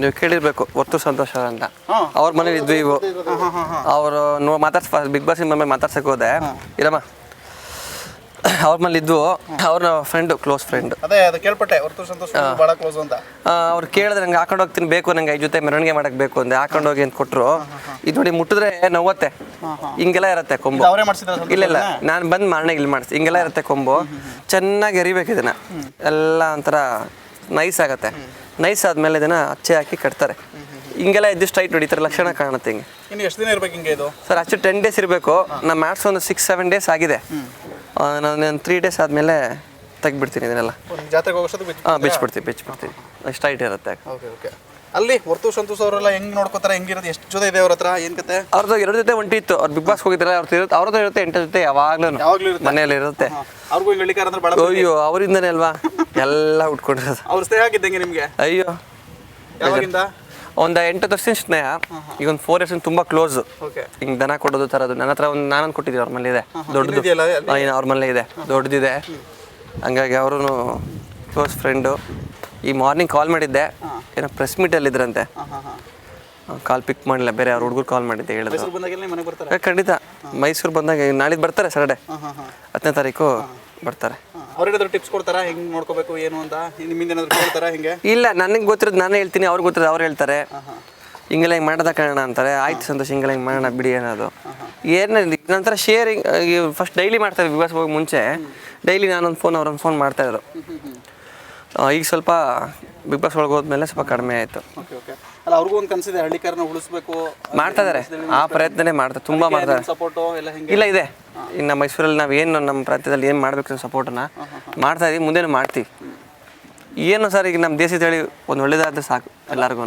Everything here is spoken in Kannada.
ನೀವು ಕೇಳಿರ್ಬೇಕು ಒತ್ತು ಸಂತೋಷ ಅಂತ. ಅವ್ರ ಮನೇಲಿ ಇದ್ವಿ ಇವು. ಅವರು ನೋ ಮಾತಾಡ್ಸ್ ಬಿಗ್ ಬಾಸ್ ಮೇಲೆ ಮಾತಾಡ್ಸಕ್ಕೆ ಹೋದೆ. ಇರಮ್ಮ ಅವ್ರ ಮನೇಲಿ ಇದ್ವು. ಅವ್ರ ಫ್ರೆಂಡ್ ಕ್ಲೋಸ್ ಫ್ರೆಂಡ್ ಅದೇ ಅದು ಕೇಳ್ಪಟ್ಟೆ ಹೊರತು ಸಂತೋಷ ಬಹಳ ಕ್ಲೋಸ್ ಅಂತ. ಅವ್ರು ಕೇಳಿದ್ರೆ ನಂಗೆ ಹಾಕೊಂಡು ಹೋಗ್ತೀನಿ ಬೇಕು ನಂಗೆ ಐದು ಜೊತೆ ಮೆರವಣಿಗೆ ಮಾಡಕ್ ಬೇಕು ಅಂದೆ. ಹಾಕೊಂಡು ಹೋಗಿ ಅಂತ ಕೊಟ್ರು. ಇದು ನೋಡಿ ಮುಟ್ಟಿದ್ರೆ ನೋವತ್ತೆ. ಹಿಂಗೆಲ್ಲ ಇರತ್ತೆ ಕೊಂಬು. ಇಲ್ಲ ಇಲ್ಲ. ನಾನು ಬಂದು ಮಾರಣ ಇಲ್ಲಿ ಮಾಡಿಸಿ. ಹಿಂಗೆಲ್ಲ ಇರುತ್ತೆ ಕೊಂಬು. ಚೆನ್ನಾಗಿ ಎರಿಬೇಕು ಇದನ್ನ. ಎಲ್ಲ ಒಂಥರ ನೈಸ್ ಆಗುತ್ತೆ. ನೈಸ್ ಆದ್ಮೇಲೆ ಇದನ್ನ ಅಚ್ಚೆ ಹಾಕಿ ಕಟ್ತಾರೆ. ಹಿಂಗೆಲ್ಲ ಎದ್ದು ಸ್ಟ್ರೈಟ್ ಹೊಡಿತಾರೆ ಲಕ್ಷಣ ಕಾಣುತ್ತೆ ಹಿಂಗೆ. ಇನ್ನು ಎಷ್ಟು ದಿನ ಇರಬೇಕು ಹಿಂಗೆ ಇದು? ಸರ್ ಅಚ್ಚು ಟೆನ್ ಡೇಸ್ ಇರಬೇಕು. ನಮ್ಮ ಮ್ಯಾಟ್ಸ್ ಒಂದು ಸಿಕ್ಸ್ ಸೆವೆನ್ ಡೇಸ್ ಆಗಿದೆ. ನಾನು ತ್ರೀ ಡೇಸ್ ಆದಮೇಲೆ ತೆಗ್ಬಿಡ್ತೀನಿ ಇದನ್ನೆಲ್ಲ. ಜಾತ್ರೆಗೆ ಹೋಗೋಷ್ಟು ಬಿಚ್ಚು ಹಾಂ ಬಿಚ್ಚಿಬಿಡ್ತೀವಿ ಬಿಚ್ಚಿಬಿಡ್ತೀವಿ ಸ್ಟ್ರೈಟ್ ಇರುತ್ತೆ ಓಕೆ ಓಕೆ ಅಲ್ಲಿ ಹೊರತು ಸಂತೋಷ ಅವರೆಲ್ಲ ಹೆಂಗ್ ನೋಡ್ಕೋತಾರೆ ಹೆಂಗಿರೋದು ಎಷ್ಟು ಜೊತೆ ಇದೆ ಅವ್ರ ಹತ್ರ ಏನ್ ಕತೆ? ಅವ್ರದ್ದು ಎರಡು ಜೊತೆ ಒಂಟಿ ಇತ್ತು. ಅವ್ರು ಬಿಗ್ ಬಾಸ್ ಹೋಗಿದ್ರೆ ಅವ್ರದ್ದು ಇರುತ್ತೆ ಅವ್ರದ್ದು ಇರುತ್ತೆ ಎಂಟು ಜೊತೆ ಯಾವಾಗಲೂ. ಮನೆಯಲ್ಲಿ ಇರುತ್ತೆ. ಅವ್ರಿಗೂ ಹೇಳಿಕಾರ ಅಂದ್ರೆ ಅಯ್ಯೋ ಅವರಿಂದನೇ ಅಲ್ವಾ? ಎಲ್ಲ ಉಟ್ಕೊಂಡಿರೋದು. ಅವ್ರ ಸ್ನೇಹ ಆಗಿದ್ದಂಗೆ ನಿಮಗೆ? ಅಯ್ಯೋ. ಯಾವಾಗಿಂದ? ಒಂದು ಎಂಟು ವರ್ಷದ ಸ್ನೇಹ. ಈಗ ಒಂದು ಫೋರ್ ಇಯರ್ಸ್ ತುಂಬ ಕ್ಲೋಸ್ ಓಕೆ ಹಿಂಗೆ ದನ ಕೊಡೋದು ತರೋದು. ನನ್ನ ಹತ್ರ ಒಂದು ನಾನೊಂದು ಕೊಟ್ಟಿದ್ದೀನಿ ಅವ್ರ ಮನೇಲಿ ಇದೆ ದೊಡ್ಡದು. ಇದೆಯಲ್ಲ ಅಲ್ಲಿ? ಏನು ಅವ್ರ ಮನೇಲಿ ಇದೆ ದೊಡ್ಡದಿದೆ. ಹಂಗಾಗಿ ಅವರು ಕ್ಲೋಸ್ ಫ್ರೆಂಡು ಈ ಮಾರ್ನಿಂಗ್ ಕಾಲ್ ಮಾಡಿದ್ದೆ. ಏನೋ ಪ್ರೆಸ್ ಮೀಟಲ್ಲಿ ಇದ್ರಂತೆ. ಹಾಂ ಹಾಂ ಹಾಂ. ಕಾಲ್ ಪಿಕ್ ಮಾಡಲಿಲ್ಲ. ಬೇರೆ ಅವ್ರ ಹುಡುಗರು ಕಾಲ್ ಮಾಡಿದ್ದೆ ಹೇಳಿದ್ರು. ಮೈಸೂರು ಬಂದಾಗೆಲ್ಲ ಮನೆಗೆ ಬರ್ತಾರೆ? ಏ, ಖಂಡಿತ ಮೈಸೂರು ಬಂದಾಗ ನಾಳಿದ್ದು ಬರ್ತಾರೆ ಸಾಟರ್ಡೆ ಹಾಂ ಹಾಂ ಹಾಂ. ಹತ್ತನೇ ತಾರೀಕು ಬರ್ತಾರೆ. ಅವ್ರೇನಾದ್ರು ಟಿಪ್ಸ್ ಕೊಡ್ತಾರಾ? ಹೆಂಗ್ ನೋಡ್ಕೋಬೇಕು ಏನು ಅಂತ? ನಿಮ್ಮಿಂದ ಏನಾದ್ರು ಕೇಳ್ತಾರಾ ಹಿಂಗೆ? ಇಲ್ಲ ನನಗೆ ಗೊತ್ತಿರೋದು ನಾನು ಹೇಳ್ತೀನಿ ಅವ್ರಿಗೆ ಗೊತ್ತಿರೋದು ಅವ್ರು ಹೇಳ್ತಾರೆ. ಹಿಂಗೆಲ್ಲ ಹಿಂಗೆ ಮಾಡೋದ ಕಾರಣ ಅಂತಾರೆ. ಆಯ್ತು ಸಂತೋಷ ಹಿಂಗೆಲ್ಲ ಹಿಂಗೆ ಮಾಡೋಣ ಬಿಡಿ ಅನ್ನೋದು. ಏನು ನಂತರ ಶೇರಿಂಗ್ ಫಸ್ಟ್ ಡೈಲಿ ಮಾಡ್ತಾರೆ ಬಿಗ್ ಬಾಸ್ ಹೋಗಿ ಮುಂಚೆ. ಡೈಲಿ ನಾನೊಂದು ಫೋನ್ ಅವ್ರೊಂದು ಫೋನ್ ಮಾಡ್ತಾಯಿದ್ರು ಈಗ ಸ್ವಲ್ಪ ಬಿಗ್ ಬಾಸ್ ಒಳಗೆ ಹೋದ್ಮೇಲೆ ಸ್ವಲ್ಪ ಕಡಿಮೆ ಆಯಿತು. ಓಕೆ ಓಕೆ ಅಲ್ಲ ಅವ್ರಿಗೂ ಒಂದು ಕನಸಿದೆ ಹಳ್ಳಿಕಾರನ ಉಳಿಸ್ಬೇಕು. ಮಾಡ್ತಾ ಇದಾರೆ. ಆ ಪ್ರಯತ್ನನೇ ಮಾಡ್ತಾರೆ ತುಂಬಾ ಮಾಡ್ತಾರೆ ಸಪೋರ್ಟು ಎಲ್ಲ ಹೆಂಗೆ? ಇಲ್ಲ ಇದೆ. ಇನ್ನು ಮೈಸೂರಲ್ಲಿ ನಾವು ಏನು ನಮ್ಮ ಪ್ರಾಂತ್ಯದಲ್ಲಿ ಏನು ಮಾಡಬೇಕು ಸಪೋರ್ಟನ್ನ ಮಾಡ್ತಾ ಇದೀವಿ. ಮುಂದೆನೂ ಮಾಡ್ತೀವಿ. ಏನು ಸರ್ ಈಗ ನಮ್ಮ ದೇಶದ ಹೇಳಿ ಒಂದು ಒಳ್ಳೇದಾದ್ರೆ ಸಾಕು ಎಲ್ಲರಿಗೂ